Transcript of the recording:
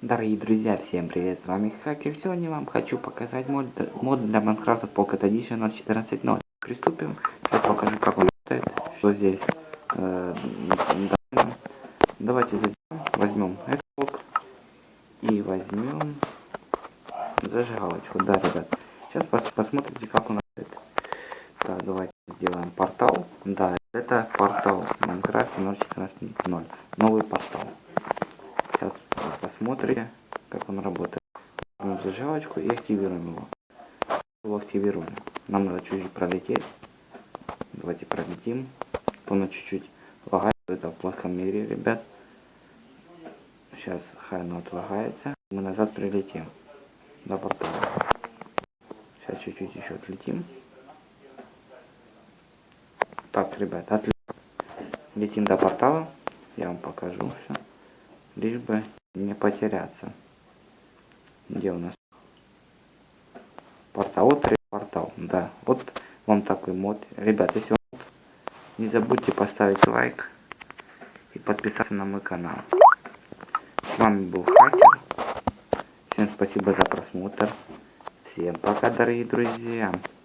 Дорогие друзья, всем привет, с вами Хакер. Сегодня вам хочу показать мод, мод для Minecraft Pocket Edition 0.14.0. Приступим. Сейчас покажу, как он работает, что здесь. Э. Давайте зайдем, возьмем этот блок и возьмем зажигалочку. Да, ребят. Сейчас пос посмотрите, как он работает. Так, давайте сделаем портал. Да, это портал в Minecraft 0.14.0. Новый портал. Сейчас посмотрите, как он работает. Берем зажигалочку и активируем его. Его активируем. Нам надо чуть-чуть пролететь. Давайте пролетим. Он чуть-чуть лагает. Это в плохом мире, ребят. Сейчас хай оно отлагается. Мы назад прилетим до портала. Сейчас чуть-чуть еще отлетим. Так, ребят, отлетим. Летим до портала. Я вам покажу все лишь бы не потеряться. Где у нас? Портал, вот портал, да. Вот вам такой мод. Ребят, если вам не забудьте поставить лайк и подписаться на мой канал. С вами был Хакер. Всем спасибо за просмотр. Всем пока, дорогие друзья.